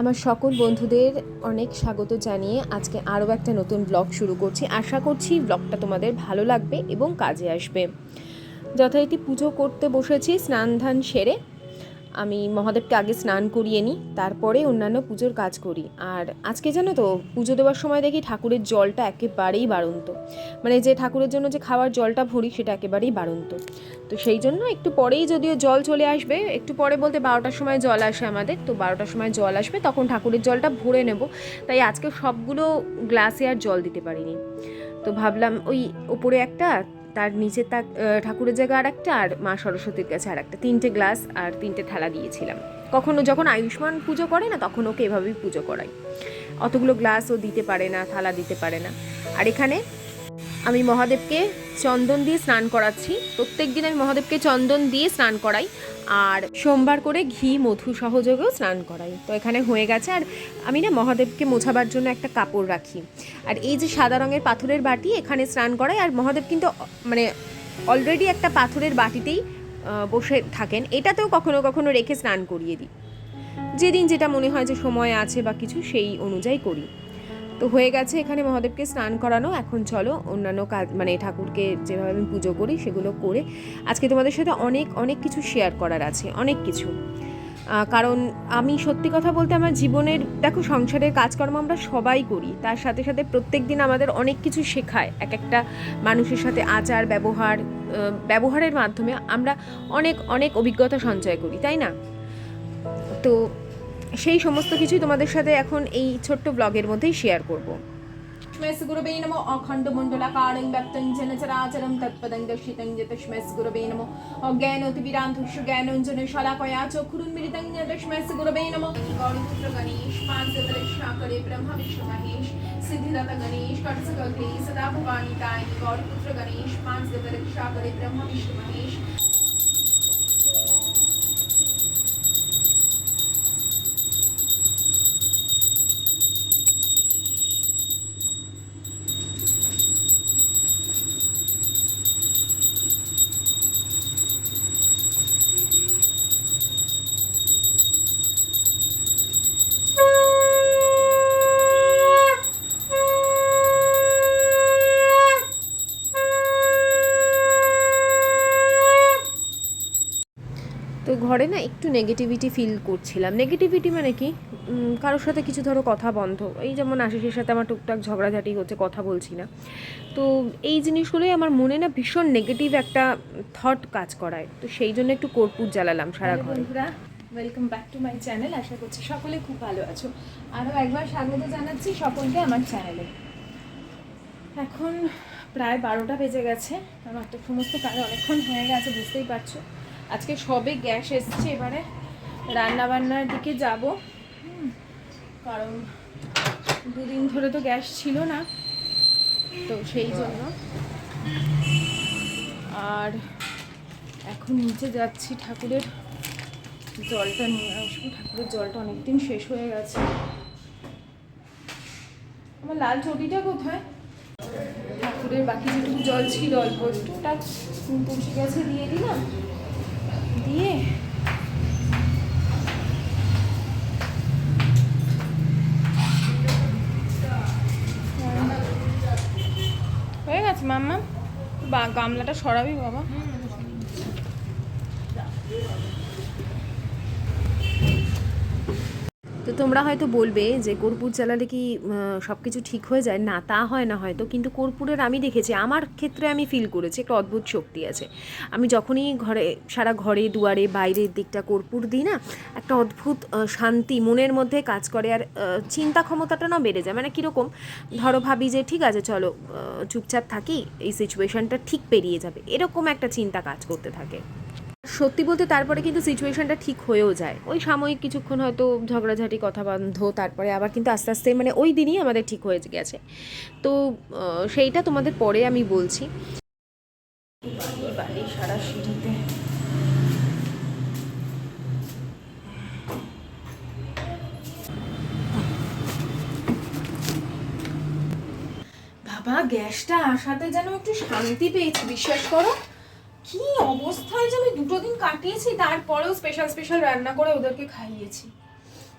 আমার সকল বন্ধুদের অনেক স্বাগত জানিয়ে আজকে আরও একটা নতুন ব্লগ শুরু করছি। আশা করছি ব্লগটা তোমাদের ভালো লাগবে এবং কাজে আসবে। যথারীতি পুজো করতে বসেছি স্নান ধান সেরে। আমি মহাদেবকে আগে স্নান করিয়ে নিই, তারপরে অন্যান্য পুজোর কাজ করি। আর আজকে জানো তো, পুজো দেওয়ার সময় দেখি ঠাকুরের জলটা একেবারেই বাড়ন্ত। মানে যে ঠাকুরের জন্য যে খাওয়ার জলটা ভরি, সেটা একেবারেই বাড়ন্ত। তো সেই জন্য একটু পরেই যদিও জল চলে আসবে, একটু পরে বলতে বারোটার সময় জল আসে আমাদের, তো বারোটার সময় জল আসবে, তখন ঠাকুরের জলটা ভরে নেব। তাই আজকে সবগুলো গ্লাসে আর জল দিতে পারিনি। তো ভাবলাম ওই ওপরে একটা তার নিচে তা ঠাকুরের জায়গা আর একটা আর মা সরস্বতীর কাছে আর একটা তিনটে গ্লাস আর তিনটে থালা দিয়েছিলাম। কখনো যখন আয়ুষ্মান পুজো করে না, তখন ওকে এভাবেই পুজো করাই। অতগুলো গ্লাসও দিতে পারে না, থালা দিতে পারে না। আর এখানে আমি মহাদেবকে চন্দন দিয়ে স্নান করাচ্ছি। প্রত্যেক দিন আমি মহাদেবকে চন্দন দিয়ে স্নান করাই আর সোমবার করে ঘি, মধু সহযোগেও স্নান করাই। তো এখানে হয়ে গেছে আর আমি না মহাদেবকে মোছাবার জন্য একটা কাপড় রাখি। আর এই যে সাদা রঙের পাথরের বাটি এখানে স্নান করাই আর মহাদেব কিন্তু মানে অলরেডি একটা পাথরের বাটিতেই বসে থাকেন। এটাতেও কখনো কখনো রেখে স্নান করিয়ে দিই। যেদিন যেটা মনে হয় যে সময় আছে বা কিছু সেই অনুযায়ী করি। তো হয়ে গেছে, এখানে মহাদেবকে স্নান করানো। এখন চলো অন্যান্য কাজ মানে ঠাকুরকে যেভাবে আমি পুজো করি সেগুলো করে আজকে তোমাদের সাথে অনেক অনেক কিছু শেয়ার করার আছে, অনেক কিছু। কারণ আমি সত্যি কথা বলতে আমার জীবনের, দেখো সংসারের কাজকর্ম আমরা সবাই করি, তার সাথে সাথে প্রত্যেক দিন আমাদের অনেক কিছু শেখায়, এক একটা মানুষের সাথে আচার, ব্যবহার ব্যবহারের মাধ্যমে আমরা অনেক অনেক অভিজ্ঞতা সঞ্চয় করি, তাই না? তো সেই সমস্ত কিছুই তোমাদের সাথে এখন এই ছোট্ট ব্লগের মধ্যেই শেয়ার করব। তস্মৈ নমো অখণ্ড মণ্ডলাকারং ব্যক্তং জনচরাচরং তৎপদং দর্শিতং যে তস্মৈ গুরবে নমো অজ্ঞানোতি বিরান্ধুষ জ্ঞানঞ্জন শলাকয়া চক্ষুরুন্মিলিতং তস্মৈ গুরবে নমো। গৌরপুত্র গণেশ পাঞ্চদলেশাকরে ব্রহ্ম বিষ্ণু মহেশ সিদ্ধিদাতা গণেশ কটসকগ্রে সদা তাই গৌরপুত্র গণেশ পাঞ্চদলেশাকরে ব্রহ্ম বিষ্ণু মহেশ ঘরে না একটু নেগেটিভিটি ফিল করছিলাম। নেগেটিভিটি মানে কি? কারোর সাথে কিছু ধরো কথা বন্ধ। এই যেমন আশিসের সাথে আমার টুকটাক ঝগড়াঝাটি হচ্ছে কথা বলছি না। তো এই জিনিসগুলোই আমার মনে না ভীষণ নেগেটিভ একটা থট কাজ করায়। তো সেই জন্য একটু কর্পূর জ্বালালাম সারা ঘরে। Welcome back to my channel আশা করছি সকলে খুব ভালো আছো। আরও একবার স্বাগত জানাচ্ছি সকলকে আমার চ্যানেলে এখন প্রায় বারোটা বেজে গেছে। আমার তো সমস্ত কাজ অনেকক্ষণ হয়ে গেছে বুঝতেই পারছ। আজকে সবে গ্যাস এসছে, এবারে রান্না বান্নার দিকে যাব। কারণ দুদিন ধরে তো গ্যাস ছিল না, তো সেই জন্য। আর এখন নিচে যাচ্ছি ঠাকুরের জলটা নিয়ে আসব। ঠাকুরের জলটা অনেকদিন শেষ হয়ে গেছে। আমার লাল চটিটা কোথায়? ঠাকুরের বাকি যেটুকু জল ছিল, অল্প একটু, ওটা তুলসী গাছে দিয়ে দিলাম। দিয়ে হয়ে গেছে মাম্মা বা গামলাটা সরাবি বাবা। তো তোমরা হয়তো বলবে যে কর্পূর জ্বালালে কি সব কিছু ঠিক হয়ে যায়? না, তা হয় না হয়তো। কিন্তু কর্পূরের আমি দেখেছি, আমার ক্ষেত্রে আমি ফিল করেছি, একটা অদ্ভুত শক্তি আছে। আমি যখনই ঘরে, সারা ঘরে, দুয়ারে, বাইরের দিকটা কর্পূর দিই না, একটা অদ্ভুত শান্তি মনের মধ্যে কাজ করে আর চিন্তা ক্ষমতাটা না বেড়ে যায়। মানে কীরকম? ধরো ভাবি যে, ঠিক আছে, চলো চুপচাপ থাকি, এই সিচুয়েশনটা ঠিক পেরিয়ে যাবে। এরকম একটা চিন্তা কাজ করতে থাকে। সত্যি বলতে তারপরে কিন্তু সিচুয়েশনটা ঠিক হয়েও যায়। ওই সাময়িক কিছুক্ষণ হয়তো ঝগড়াঝাটি কথা বন্ধ তারপরে আবার কিন্তু আস্তে আস্তে মানে ওই দিনই আমাদের ঠিক হয়ে গেছে। তো সেইটা তোমাদের পরে আমি বলছি। সারা বাবা, গ্যাসটা আসাতে যেন একটু শান্তি পেয়েছি, বিশ্বাস করো। কি অবস্থায় যে আমি দুটো দিন কাটিয়েছি, তারপরেও স্পেশাল স্পেশাল রান্না করে ওদেরকে খাইয়েছি।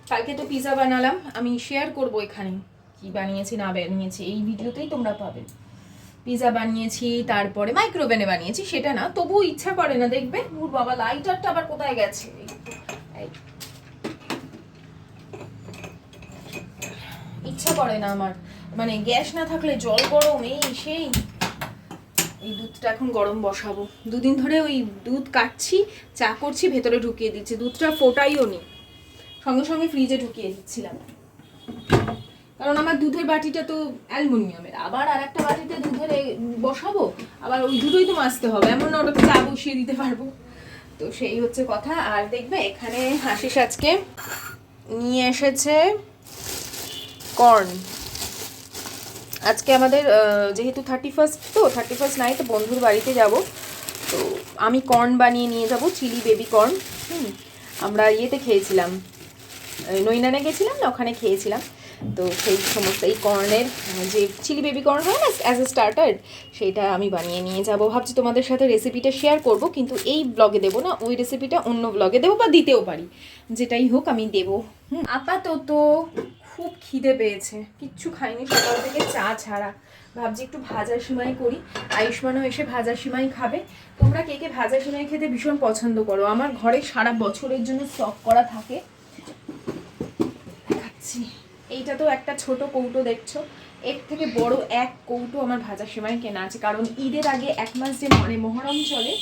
কালকে তো পিৎজা বানালাম, আমি শেয়ার করব এখানে কি বানিয়েছি, না বানিয়েছি, এই ভিডিওতেই তোমরা পাবে। পিৎজা বানিয়েছি, তারপরে মাইক্রোওভেনে বানিয়েছি, সেটা না, তবুও ইচ্ছা করে না, দেখবে ওর বাবা লাইটারটা আবার কোথায় গেছে। ইচ্ছা করে না আমার মানে গ্যাস না থাকলে জল গরম, এই সেই। এই দুধটা এখন গরম বসাবো। দুদিন ধরে ওই দুধ কাটছি, চা করছি, ভেতরে ঢুকিয়ে দিচ্ছি। দুধটা ফোটাইও নি। সঙ্গে সঙ্গে ফ্রিজে ঢুকিয়ে দিচ্ছিলাম। কারণ আমার দুধের বাটিটা তো অ্যালুমিনিয়ামের। আবার আর একটা বাটিতে দুধের বসাবো, আবার ওই দুটোই তো মাজতে হবে। এমন না ওটাতে চা বসিয়ে দিতে পারব। তো সেই হচ্ছে কথা। আর দেখবে এখানে হাসিস আজকে নিয়ে এসেছে কর্ন। আজকে আমাদের যেহেতু থার্টি ফার্স্ট তো থার্টি ফার্স্ট নাইট বন্ধুর বাড়িতে যাব। তো আমি কর্ন বানিয়ে নিয়ে যাব চিলি বেবি কর্ন হুম আমরা ইয়েতে খেয়েছিলাম। নৈনানে গেছিলাম না ওখানে খেয়েছিলাম। তো সেই সমস্ত এই কর্নের যে চিলি বেবি কর্ন হয় না অ্যাজ এ স্টার্টার সেইটা আমি বানিয়ে নিয়ে যাব। ভাবছি তোমাদের সাথে রেসিপিটা শেয়ার করব কিন্তু এই ব্লগে দেবো না ওই রেসিপিটা অন্য ব্লগে দেবো বা দিতেও পারি। যেটাই হোক আমি দেবো। হুম, আপাতত খুব খিদে পেয়েছে। কিচ্ছু খাইনি, সকাল থেকে চা ছাড়া। ভাবছি একটু ভাজা সিমাই করি। আয়ুষ্মানও এসে ভাজা সিমাই খাবে। তোমরা কে কে ভাজা সিমাই খেতে ভীষণ পছন্দ করো? আমার ঘরে সারা বছরের জন্য স্টক করা থাকে। দেখাচ্ছি এইটা তো একটা ছোট কৌটো দেখছ। এর থেকে বড় এক কৌটো আমার ভাজা সিমাই কেনা আছে। কারণ ঈদের আগে এক মাস যে মানে মহরম চলে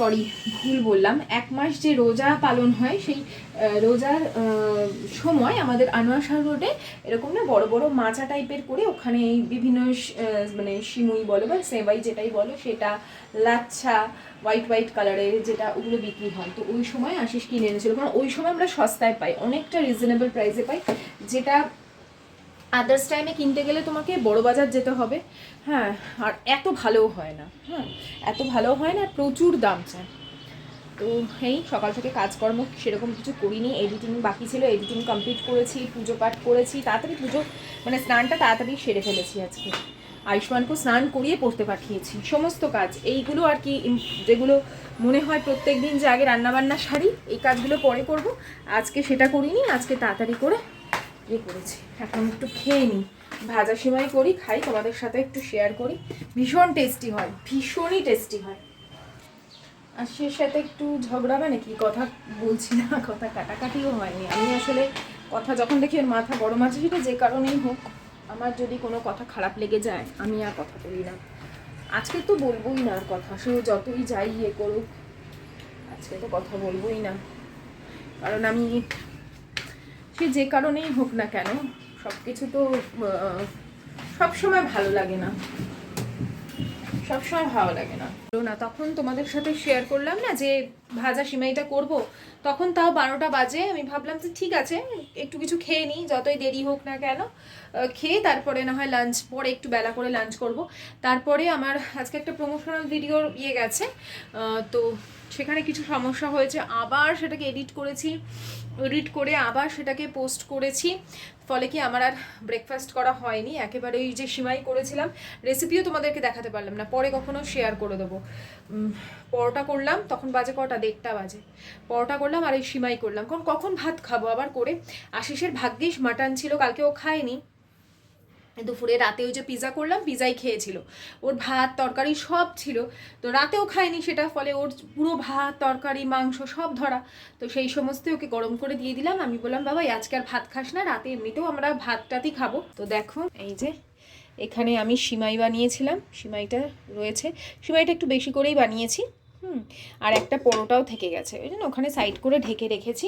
সরি ভুল বললাম। এক মাস যে রোজা পালন হয়, সেই রোজার সময় আমাদের আনোয়ার রোডে এরকম না বড় বড় মাচা টাইপের করে ওখানে এই বিভিন্ন মানে শিমুই বলো বা সেবাই যেটাই বলো, সেটা লাচ্ছা হোয়াইট হোয়াইট কালারের যেটা ওগুলো বিক্রি হয়। তো ওই সময় আশিস কিনে এনেছিল। কারণ ওই সময় আমরা সস্তায় পাই, অনেকটা রিজনেবল প্রাইসে পাই। যেটা আদার্স টাইমে কিনতে গেলে তোমাকে বড় বাজার যেতে হবে। হ্যাঁ আর এত ভালোও হয় না। হ্যাঁ এত ভালো হয় না প্রচুর দাম চায়। তো এই সকাল থেকে কাজকর্ম সেরকম কিছু করিনি এডিটিং বাকি ছিল এডিটিং কমপ্লিট করেছি, পুজো পাঠ করেছি, তাড়াতাড়ি পুজো মানে স্নানটা তাড়াতাড়ি সেরে ফেলেছি আজকে। আয়ুষ্মানকে স্নান করিয়ে পড়তে পাঠিয়েছি, সমস্ত কাজ। এইগুলো আর কি যেগুলো মনে হয় প্রত্যেক দিন যে আগে রান্নাবান্না সারি এই কাজগুলো পরে করব। আজকে সেটা করিনি, আজকে তাড়াতাড়ি করে ইয়ে করেছি। এখন একটু খেয়ে নিই। ভাজা সিমাই করি, খাই, তোমাদের সাথে একটু শেয়ার করি। ভীষণ টেস্টি হয়, ভীষণই টেস্টি হয়। আর সে সাথে একটু ঝগড়া মানে কি কথা বলছি না, কথা কাটাকাটিও হয়নি। আমি আসলে কথা যখন দেখি ওর মাথা গরম আছে, সেটা যে কারণেই হোক, আমার যদি কোনো কথা খারাপ লেগে যায়, আমি আর কথা বলি না। আজকে তো বলবোই না আর কথা, সে যতই যাই ইয়ে করুক, আজকে তো কথা বলবোই না। কারণ আমি সে যে কারণেই হোক না কেন সব কিছু তো সব সময় ভালো লাগে না। সবসময় ভালো লাগে না। না, তখন তোমাদের সাথে শেয়ার করলাম না যে ভাজা সিমাইটা করব, তখন তাও বারোটা বাজে, আমি ভাবলাম যে ঠিক আছে, একটু কিছু খেয়ে নিই, যতই দেরি হোক না কেন খেয়ে তারপরে না হয় লাঞ্চ পরে একটু বেলা করে লাঞ্চ করব। তারপরে আমার আজকে একটা প্রমোশনাল ভিডিও ইয়ে গেছে তো সেখানে কিছু সমস্যা হয়েছে, আবার সেটাকে এডিট করেছি। এডিট করে আবার সেটাকে পোস্ট করেছি। ফলে কি আমার আর ব্রেকফাস্ট করা হয়নি। একেবারে ওই যে সিমাই করেছিলাম রেসিপিও তোমাদেরকে দেখাতে পারলাম না। পরে কখনো শেয়ার করে দেবো। পরোটা করলাম, তখন বাজে কটা? দেড়টা বাজে। পরোটা করলাম আর এই সিমাই করলাম। কারণ কখন ভাত খাব? আবার করে আশিসের ভাগ্যিস মাটন ছিল, কালকে ও খায়নি। দুপুরে রাতে ওই যে পিৎজা করলাম পিৎজাই খেয়েছিল। ওর ভাত, তরকারি সব ছিল। তো রাতেও খায়নি সেটা, ফলে ওর পুরো ভাত, তরকারি, মাংস সব ধরা। তো সেই সমস্ত ওকে গরম করে দিয়ে দিলাম। আমি বললাম বাবা আজকে আর ভাত খাস না, রাতে এমনিতেও আমরা ভাতটাতেই খাব। তো দেখো, এই যে এখানে আমি সিমাই বানিয়েছিলাম। সিমাইটা রয়েছে। সিমাইটা একটু বেশি করেই বানিয়েছি। হুম, আর একটা পরোটাও থেকে গেছে। ওই জন্য ওখানে সাইড করে ঢেকে রেখেছি।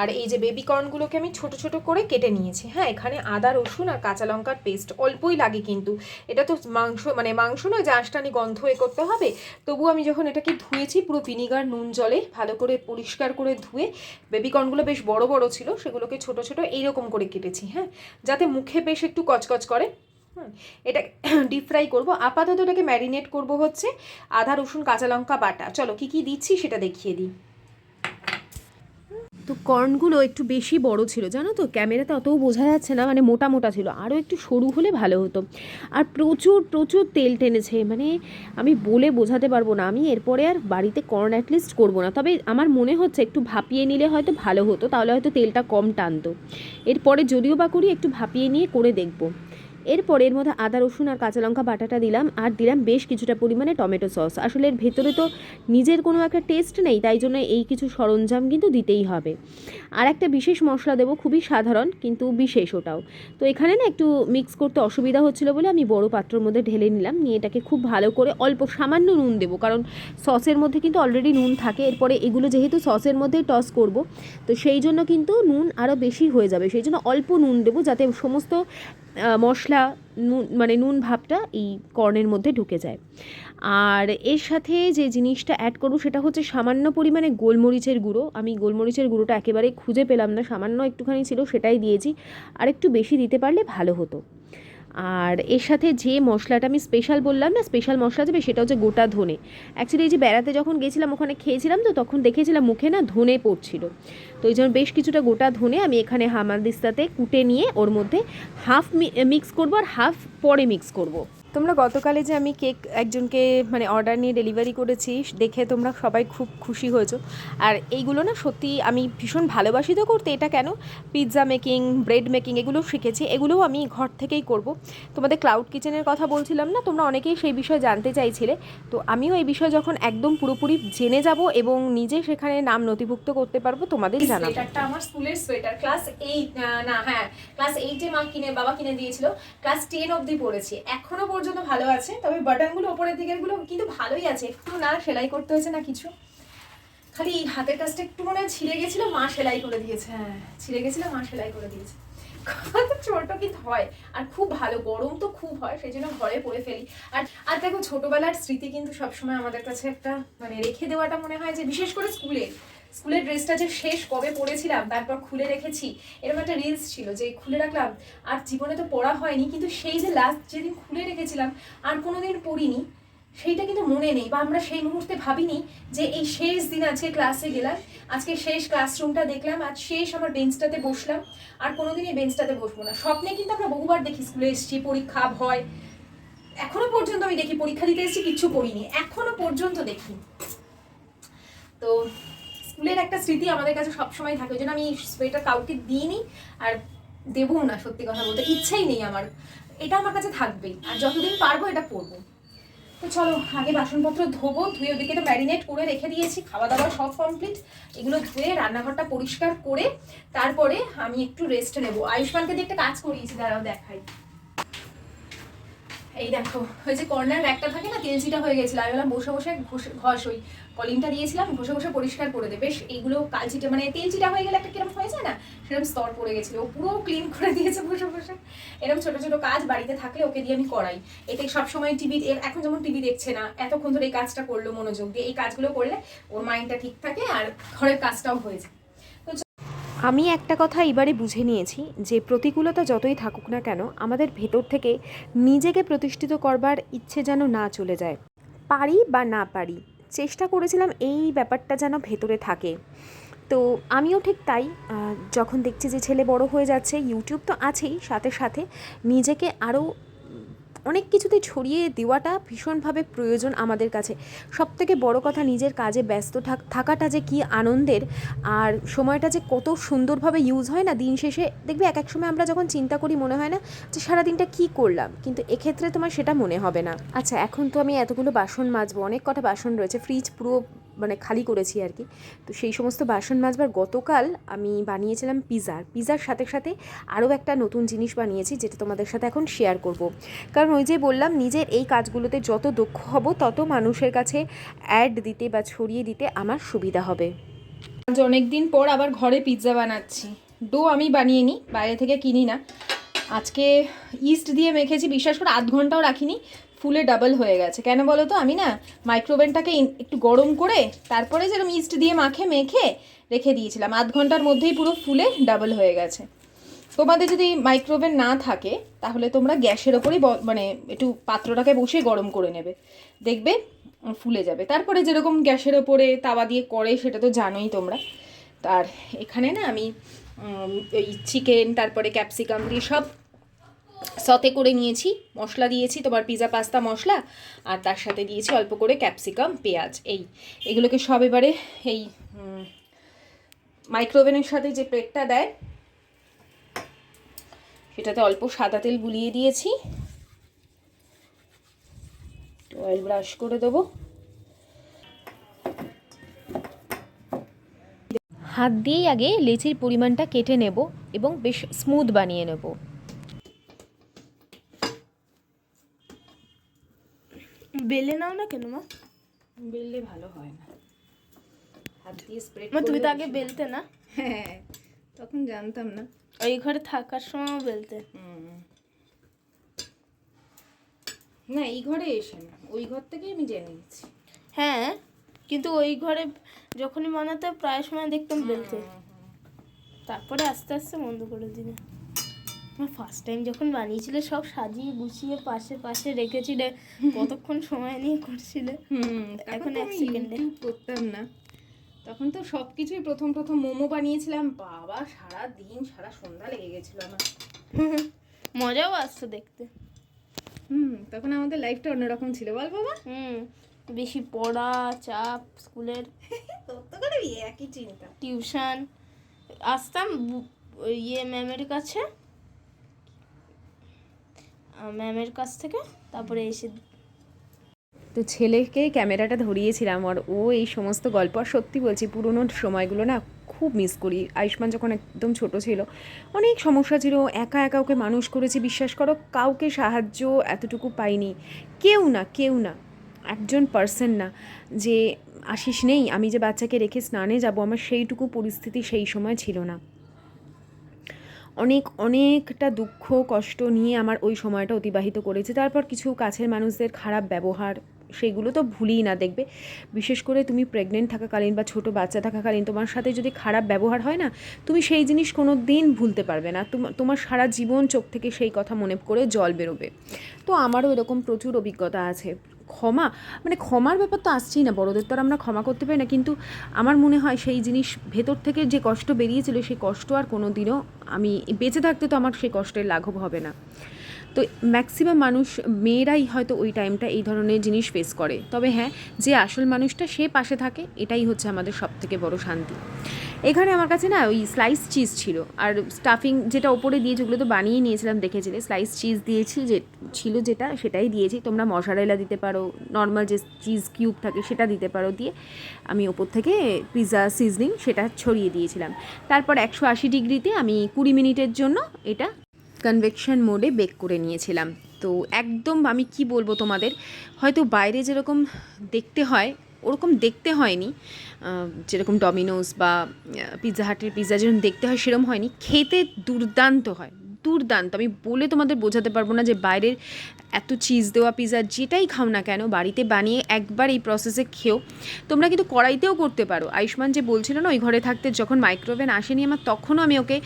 আর এই যে বেবি কর্নগুলোকে আমি ছোট ছোট করে কেটে নিয়েছি। হ্যাঁ এখানে আদা, রসুন আর কাঁচা লঙ্কার পেস্ট অল্পই লাগে কিন্তু। এটা তো মাংস মানে মাংস নয়, যে আঁশটানি গন্ধ এ করতে হবে। তবু আমি যখন এটাকে ধুয়েছি, পুরো ভিনিগার নুন, জলে ভালো করে পরিষ্কার করে ধুয়ে বেবি কর্নগুলো বেশ বড় বড় ছিল, সেগুলোকে ছোট ছোট এইরকম করে কেটেছি। হ্যাঁ যাতে মুখে বেশ একটু কচকচ করে। এটা ডিপ ফ্রাই করব। আপাতত এটাকে ম্যারিনেট করব হচ্ছে আদা, রসুন, কাঁচা লঙ্কা, বাটা। চলো, কি কি দিচ্ছি সেটা দেখিয়ে দিই। তো কর্নগুলো একটু বেশি বড় ছিল, জানো তো? ক্যামেরাতে অতও বোঝা যাচ্ছে না মানে মোটা মোটা ছিল। আরও একটু সরু হলে ভালো হতো। আর প্রচুর প্রচুর তেল টেনেছে মানে আমি বলে বোঝাতে পারব না। আমি এরপরে আর বাড়িতে কর্ন অ্যাটলিস্ট করব না। তবে আমার মনে হচ্ছে একটু ভাপিয়ে নিলে হয়তো ভালো হতো, তাহলে হয়তো তেলটা কম টানতো। এরপরে যদিও বা করি, একটু ভাপিয়ে নিয়ে করে দেখব। এরপর এর মধ্যে আদা, রসুন আর কাঁচা লঙ্কা বাটাটা দিলাম আর দিলাম বেশ কিছুটা পরিমাণে টমেটো সস। আসলে এর ভেতরে তো নিজের কোনো একটা টেস্ট নেই, তাই জন্য এই কিছু সরঞ্জাম কিন্তু দিতেই হবে। আর একটা বিশেষ মশলা দেবো, খুবই সাধারণ কিন্তু বিশেষ ওটাও। তো এখানে না একটু মিক্স করতে অসুবিধা হচ্ছিল বলে আমি বড় পাত্রর মধ্যে ঢেলে নিলাম, নিয়ে এটাকে খুব ভালো করে অল্প সামান্য নুন দেবো, কারণ সসের মধ্যে কিন্তু অলরেডি নুন থাকে। এরপরে এগুলো যেহেতু সসের মধ্যেই টস করব, তো সেই জন্য কিন্তু নুন আরও বেশি হয়ে যাবে। সেই জন্য অল্প নুন দেবো, যাতে সমস্ত মশলা, নুন মানে নুন ভাবটা এই কর্নের মধ্যে ঢুকে যায়। আর এর সাথে যে জিনিসটা অ্যাড করব সেটা হচ্ছে সামান্য পরিমাণে গোলমরিচের গুঁড়ো। আমি গোলমরিচের গুঁড়োটা একেবারে খুঁজে পেলাম না, সামান্য একটুখানি ছিল সেটাই দিয়েছি। আর একটু বেশি দিতে পারলে ভালো হতো। আর এর সাথে যে মশলাটা আমি স্পেশাল বললাম না স্পেশাল মশলা যাবে সেটা হচ্ছে গোটা ধনে অ্যাকচুয়ালি এই যে বেড়াতে যখন গেছিলাম, ওখানে খেয়েছিলাম তো, তখন দেখেছিলাম মুখে না ধনে পড়ছিল তো এই জন্য বেশ কিছুটা গোটা ধনে আমি এখানে হামালদিস্তাতে কুটে নিয়ে ওর মধ্যে হাফ মিক্স করব আর হাফ পরে মিক্স করব। তোমরা গতকালে যে আমি কেক একজনকে মানে অর্ডার নিয়ে ডেলিভারি করেছি দেখে তোমরা সবাই খুব খুশি হয়েছো। আর এইগুলো না সত্যি আমি ভীষণ ভালোবাসি তো করতে এটা কেন? পিৎজা মেকিং ব্রেড মেকিং এগুলো শিখেছি এগুলোও আমি ঘর থেকেই করব। তোমাদের ক্লাউড কিচেনের কথা বলছিলাম না তোমরা অনেকেই সেই বিষয়ে জানতে চাইছিলে। তো আমিও এই বিষয়ে যখন একদম পুরোপুরি জেনে যাব এবং নিজে সেখানে নাম নথিভুক্ত করতে পারব তোমাদের জানাব। সোয়েটারটা আমার স্কুলের সোয়েটার ক্লাস এইট না হ্যাঁ ক্লাস এইটে মা কিনে বাবা কিনে দিয়েছিল ক্লাস টেন অবধি পড়েছি এখনও পর্যন্ত ভালো আছে, তবে বাটনগুলো, ওপরের দিকেরগুলো কিন্তু ভালোই আছে। একটু না সেলাই করতে হয়েছে না কিছু। খালি হাতের কাজটা একটু মনে ছিঁড়ে গেছিল, মা সেলাই করে দিয়েছে। হ্যাঁ ছিঁড়ে গেছিল, মা সেলাই করে দিয়েছে। ছোট কিন্তু হয়, আর খুব ভালো, গরম তো খুব হয়, সেই জন্য ঘরে পরে ফেলি। আর আর দেখো ছোটবেলার স্মৃতি কিন্তু সবসময় আমাদের কাছে একটা মানে রেখে দেওয়াটা মনে হয় যে, বিশেষ করে স্কুলে স্কুলের ড্রেসটা যে শেষ কবে পরেছিলাম, তারপর খুলে রেখেছি, এরকম একটা রিলস ছিল যে খুলে রাখলাম, আর জীবনে তো পড়া হয়নি, কিন্তু সেই যে লাস্ট যেদিন খুলে রেখেছিলাম, আর কোনোদিন পড়িনি, সেইটা কিন্তু মনে নেই, বা আমরা সেই মুহূর্তে ভাবিনি যে এই শেষ দিন আজকে ক্লাসে গেলাম, আজকে শেষ ক্লাসরুমটা দেখলাম, আজ শেষ আমার বেঞ্চটাতে বসলাম, আর কোনোদিন এই বেঞ্চটাতে বসবো না। স্বপ্নে কিন্তু আমরা বহুবার দেখি স্কুলে এসেছি, পরীক্ষা, ভয়, এখনও পর্যন্ত আমি দেখি, পরীক্ষা দিতে এসেছি, কিচ্ছু করিনি এখনও পর্যন্ত দেখি। তো স্কুলের একটা স্মৃতি আমাদের কাছে সবসময় থাকে, ওই জন্য আমি সোয়েটার কাউকে দিইনি আর দেবও না, সত্যি কথা বলতে। ইচ্ছাই নেই আমার। এটা আমার কাছে থাকবেই, আর যতদিন পারব এটা পরবো। তো চলো, আগে বাসনপত্র ধোবো, ধুয়ে ওদিকে তো ম্যারিনেট করে রেখে দিয়েছি খাওয়া দাওয়া সব কমপ্লিট এগুলো ধুয়ে রান্নাঘরটা পরিষ্কার করে, তারপরে আমি একটু রেস্ট নেব। আয়ুষ্মানকে দিয়ে একটা কাজ করিয়েছি, দাঁড়াও দেখাই। এই দেখো, ওই যে কর্নার একটা থাকে না তেলচিটা হয়ে গেছিল, আমি বললাম বসে বসে ঘষ ওই কলিংটা দিয়েছিলাম, ঘষে ঘষে পরিষ্কার করে দে। বেশ এইগুলো কালচিটা মানে তেলচিটা হয়ে গেলে একটা কিরম হয়ে যায় না, সেরকম স্তর পড়ে গেছিল। ও পুরো ক্লিন করে দিয়েছে বসে বসে। এরকম ছোটো ছোটো কাজ বাড়িতে থাকলে ওকে দিয়ে আমি করাই। এতে সবসময় টিভি এখন যেমন টিভি দেখছে না, এতক্ষণ ধরে এই কাজটা করল মনোযোগ দিয়ে, এই কাজগুলো করলে ওর মাইন্ডটা ঠিক থাকে আর ঘরের কাজটাও হয়ে যায়। আমি একটা কথা এবারে বুঝে নিয়েছি যে প্রতিকূলতা যতই থাকুক না কেন, আমাদের ভেতর থেকে নিজেকে প্রতিষ্ঠিত করবার ইচ্ছে যেন না চলে যায়। পারি বা না পারি, চেষ্টা করেছিলাম এই ব্যাপারটা যেন ভেতরে থাকে। তো আমিও ঠিক তাই যখন দেখছি যে ছেলে বড় হয়ে যাচ্ছে ইউটিউব তো আছেই, সাথে সাথে নিজেকে আরও অনেক কিছুতে ছড়িয়ে দেওয়াটা ভীষণভাবে প্রয়োজন আমাদের কাছে। সব থেকে বড় কথা নিজের কাজে ব্যস্ত থাক- থাকাটা যে কী আনন্দের, আর সময়টা যে কত সুন্দরভাবে ইউজ হয় না দিন শেষে, দেখবে এক এক সময় আমরা যখন চিন্তা করি মনে হয় না যে সারাদিনটা কী করলাম, কিন্তু এক্ষেত্রে তোমার সেটা মনে হবে না। আচ্ছা এখন তো আমি এতগুলো বাসন মাজবো, অনেক কটা বাসন রয়েছে ফ্রিজ পুরো মানে খালি করেছি আর কি। তো সেই সমস্ত বাসন মাজবার গতকাল আমি বানিয়েছিলাম পিৎজার পিৎজার সাথে সাথে আরও একটা নতুন জিনিস বানিয়েছি যেটা তোমাদের সাথে এখন শেয়ার করব। কারণ ওই যে বললাম, নিজের এই কাজগুলোতে যত দক্ষ হব, তত মানুষের কাছে অ্যাড দিতে বা ছড়িয়ে দিতে আমার সুবিধা হবে। আজ অনেকদিন পর আবার ঘরে পিৎজা বানাচ্ছি। ডো আমি বানিয়ে নিই বাইরে থেকে কিনি না। আজকে ইস্ট দিয়ে মেখেছি, বিশ্বাস করে আধ ঘন্টাও রাখিনি। ফুলে ডাবল হয়ে গেছে। কেন বলো তো আমি না মাইক্রোওভেনটাকে একটু গরম করে তারপরে যেরকম ইস্ট দিয়ে মাখে, মেখে রেখে দিয়েছিলাম। আধ ঘণ্টার মধ্যেই পুরো ফুলে ডাবল হয়ে গেছে। তোমাদের যদি মাইক্রোওভেন না থাকে, তাহলে তোমরা গ্যাসের ওপরেই মানে একটু পাত্রটাকে বসিয়ে গরম করে নেবে। দেখবে ফুলে যাবে। তারপরে যেরকম গ্যাসের ওপরে তাওয়া দিয়ে করে, সেটা তো জানোই তোমরা। তার এখানে না আমি ওই চিকেন তারপরে ক্যাপসিকাম দিয়ে সব সতে করে নিয়েছি, মশলা দিয়েছি, তোমার পিৎজা পাস্তা মশলা, আর তার সাথে দিয়েছি অল্প করে ক্যাপসিকাম পেঁয়াজ। এই, এগুলোকে সব এবারে এই মাইক্রোওভেনের সাথে যে প্লেটটা দেয়, সেটাতে অল্প সাদা তেল গুলিয়ে দিয়েছি। অয়েল ব্রাশ করে দেবো। হাত দিয়েই আগে লেচির পরিমাণটা কেটে নেব এবং বেশ স্মুথ বানিয়ে নেব। বেলে নাও না কেন মা? বেললে ভালো হয় না। হাত দিয়ে স্প্রেড মা তুমি তো আগে বেলতে না? হ্যাঁ তখন জানতাম না। ওই ঘরে থাকার সময়ও বেলতে। না এই ঘরে এসে না। ওই ঘর থেকেই আমি জেনে গেছি হ্যাঁ কিন্তু ওই ঘরে যখনই বানাতে প্রায় সময় দেখতাম বেলতে। তারপরে আস্তে আস্তে বন্ধ করে দিলে। আমার ফার্স্ট টাইম যখন বানিয়েছিলে সব সাজিয়ে গুছিয়ে পাশে পাশে রেখেছিলে কতক্ষণ সময় নিয়ে করছিলে? এখন এক সেকেন্ডে। করতাম না। তখন তো সব কিছুই প্রথম প্রথম মোমো বানিয়েছিলাম। বাবা সারা দিন সারা সন্ধ্যা লেগে গেছিল আমার। মজাও আসতো দেখতে। হুম তখন আমাদের লাইফটা অন্যরকম ছিল। বল বাবা। হুম বেশি পড়া চাপ স্কুলের একই চিন্তা। টিউশন আসতাম ইয়ে ম্যামের কাছে। ম্যামের কাছ থেকে, তারপরে এসে তো ছেলেকে ক্যামেরাটা ধরিয়েছিলাম আর ও এই সমস্ত গল্প, আর সত্যি বলছি পুরোনো সময়গুলো না খুব মিস করি। আয়ুষ্মান যখন একদম ছোট ছিল, অনেক সমস্যা ছিল, একা একা ওকে মানুষ করেছি, বিশ্বাস করো কাউকে সাহায্য এতটুকু পাইনি। কেউ না কেউ না, একজন পার্সন না যে আশিস নেই, আমি যে বাচ্চাকে রেখে স্নানে যাব, আমার সেইটুকু পরিস্থিতি সেই সময় ছিল না। অনেক, অনেকটা দুঃখ, কষ্ট নিয়ে আমার ওই সময়টা অতিবাহিত করেছে। তারপর কিছু কাছের মানুষদের খারাপ ব্যবহার, সেগুলো তো ভুলিই না দেখবে। বিশেষ করে তুমি প্রেগনেন্ট থাকাকালীন বা ছোট বাচ্চা থাকাকালীন তোমার সাথে যদি খারাপ ব্যবহার হয় না, তুমি সেই জিনিস কোনো দিন ভুলতে পারবে না। তোমার সারা জীবন চোখ থেকে সেই কথা মনে করে জল বেরোবে। তো আমারও এরকম প্রচুর অভিজ্ঞতা আছে। ক্ষমা মানে ক্ষমার ব্যাপার তো আসছেই না, বড়দের তো আর আমরা ক্ষমা করতে পারি না, কিন্তু আমার মনে হয় সেই জিনিস ভেতর থেকে যে কষ্ট বেরিয়েছিল, সেই কষ্ট আর কোনো দিনও আমি, বেঁচে থাকতে তো আমার সেই কষ্টের লাঘব হবে না। তো ম্যাক্সিমাম মানুষ, মেয়েরাই হয়তো ওই টাইমটা এই ধরনের জিনিস ফেস করে। তবে হ্যাঁ যে আসল মানুষটা সে পাশে থাকে, এটাই হচ্ছে আমাদের সব থেকে বড় শান্তি। এখানে আমার কাছে না ওই স্লাইস চিজ ছিল। আর স্টাফিং যেটা ওপরে দিয়েছে ওগুলো তো বানিয়ে নিয়েছিলাম, দেখেছিলে? স্লাইস চিজ দিয়েছি যে, ছিল যেটা, সেটাই দিয়েছি। তোমরা মশারেলা দিতে পারো নর্মাল যে চিজ কিউব থাকে সেটা দিতে পারো দিয়ে আমি ওপর থেকে পিৎজা সিজনিং সেটা ছড়িয়ে দিয়েছিলাম। তারপর একশো আশি ডিগ্রিতে আমি কুড়ি মিনিটের জন্য এটা কনভেকশন মোডে বেক করে নিয়েছিলাম। তো একদম আমি কি বলব তোমাদের, হয়তো বাইরে যেরকম দেখতে হয় ওরকম দেখতে হয়নি। যেরকম ডমিনোস বা পিৎজা হাটের পিৎজা যেরকম দেখতে হয় সেরকম হয়নি। খেতে দুর্দান্ত হয়, দুর্দান্ত। আমি বলে তোমাদের বোঝাতে পারব না যে বাইরের এত চিজ দেওয়া পিৎজা যেটাই খাও না কেন, বাড়িতে বানিয়ে একবার এই প্রসেসে খেও। তোমরা কিন্তু কড়াইতেও করতে পারো। আয়ুষ্মান যে বলছিল না, ওই ঘরে থাকতে যখন মাইক্রোওভেন আসেনি আমার, তখনও আমি ওকে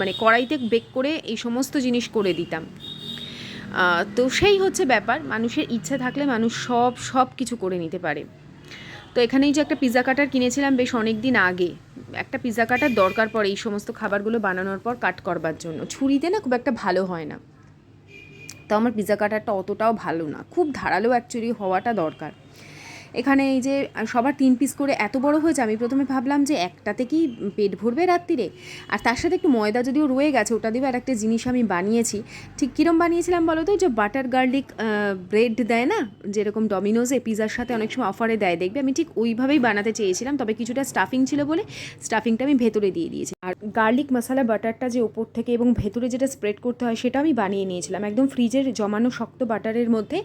মানে কড়াইতে বেক করে এই সমস্ত জিনিস করে দিতাম। তো সেই হচ্ছে ব্যাপার। মানুষের ইচ্ছা থাকলে মানুষ সব সব কিছু করে নিতে পারে। তো এখানেই যে একটা পিজা কাটার কিনেছিলাম বেশ অনেক দিন আগে। একটা পিজা কাটার দরকার পড়ে এই সমস্ত খাবারগুলো বানানোর পর কাট করবার জন্য। ছুরিতে না খুব একটা ভালো হয় না। তো আমার পিজা কাটারটা অতটাও ভালো না। খুব ধারালো অ্যাকচুয়ালি হওয়াটা দরকার। এখানে এই যে সবার তিন পিস করে এত বড় হয়েছে, আমি প্রথমে ভাবলাম যে একটাতে কি পেট ভরবে রাত্রিরে আর তার সাথে একটু ময়দা যদিও রয়ে গেছে, ওটা দিয়ে আর একটা জিনিস আমি বানিয়েছি। ঠিক কীরম বানিয়েছিলাম বলো তো? যে বাটার গার্লিক ব্রেড দেয় না? যেরকম ডমিনোজে পিৎজার সাথে অনেক সময় অফারে দেয়, দেখবে? আমি ঠিক ওইভাবেই বানাতে চেয়েছিলাম, তবে কিছুটা স্টাফিং ছিল বলে স্টাফিংটা আমি ভেতরে দিয়ে দিয়েছি। আর গার্লিক মশলা বাটারটা যে ওপর থেকে এবং ভেতরে যেটা স্প্রেড করতে হয় সেটা আমি বানিয়ে নিয়েছিলাম। একদম ফ্রিজের জমানো শক্ত বাটারের মধ্যে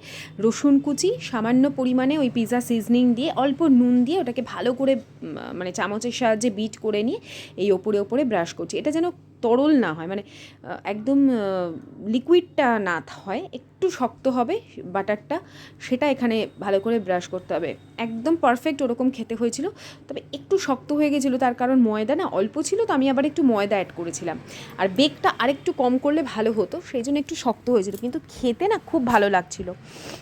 রসুন কুচি, সামান্য পরিমাণে ওই পিৎজা সিজনিং দিয়ে অল্প নুন দিয়ে ওটাকে ভালো করে মানে চামচের সাহায্যে বিট করে নিয়ে এই ওপরে ওপরে ব্রাশ করছি। এটা যেন তরল না হয় মানে একদম লিকুইডটা না হয়, একটু শক্ত হবে বাটারটা, সেটা এখানে ভালো করে ব্রাশ করতে হবে। একদম পারফেক্ট ওরকম খেতে হয়েছিল, তবে একটু শক্ত হয়ে গেছিল, তার কারণ ময়দা না অল্প ছিল, তো আমি আবার একটু ময়দা অ্যাড করেছিলাম। আর বেগটা আরেকটু কম করলে ভালো হতো, সেই জন্য একটু শক্ত হয়েছিল, কিন্তু খেতে না খুব ভালো লাগছিল।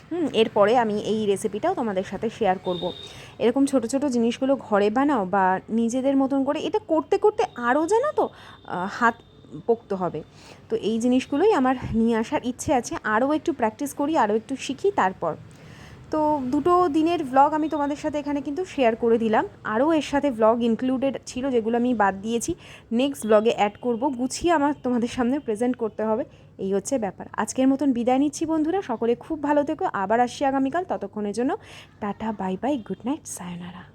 হুম, এরপরে আমি এই রেসিপিটাও তোমাদের সাথে শেয়ার করব। এরকম ছোট ছোট জিনিসগুলো ঘরে বানাও বা নিজেদের মতন করে, এটা করতে করতে আরও জানো তো হাত পোক্ত হবে। তো এই জিনিসগুলোই আমার নিয়ে আসার ইচ্ছে আছে। আরও একটু প্র্যাকটিস করি, আরও একটু শিখি, তারপর। তো দুটো দিনের ভ্লগ আমি তোমাদের সাথে এখানে কিন্তু শেয়ার করে দিলাম। আরও এর সাথে ভ্লগ ইনক্লুডেড ছিল, যেগুলো আমি বাদ দিয়েছি। নেক্সট ব্লগে অ্যাড করব। গুছিয়ে আমার তোমাদের সামনে প্রেজেন্ট করতে হবে। এই হচ্ছে ব্যাপার। আজকের মতন বিদায় নিচ্ছি বন্ধুরা। সকলে খুব ভালো থেকো। আবার আসছি আগামীকাল। ততক্ষণের জন্য tata bye bye good night sayonara